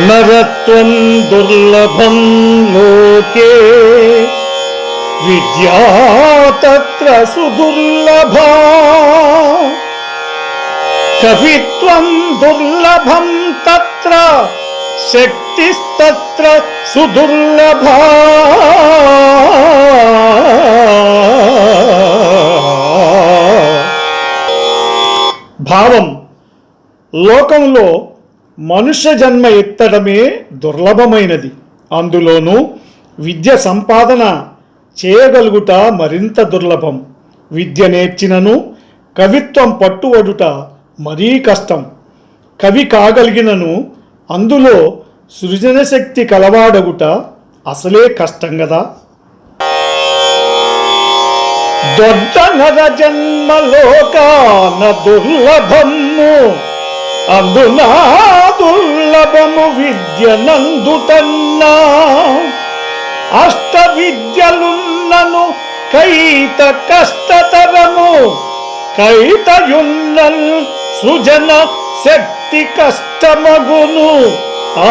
నరత్వం దుర్లభం లోకే విద్యా తత్ర సుదుర్లభా కవిత్వం దుర్లభం తత్ర శక్తిస్తత్ర సుదుర్లభా భావం లోకంలో మనుష్య జన్మ ఎత్తడమే దుర్లభమైనది. అందులోనూ విద్య సంపాదన చేయగలుగుట మరింత దుర్లభం. విద్య నేర్చినను కవిత్వం పట్టువడుట మరీ కష్టం. కవి కాగలిగినను అందులో సృజనశక్తి కలవాడగుట అసలే కష్టం కదా దొడ్డ నర జన్మలోకాన దుర్లభము. అందునా దుర్లభము విద్య నందుతన్నా అష్ట విద్యలున్నను కైత కష్టతరము కైతయున్నల్ సృజన శక్తి కష్టమగును. ఆ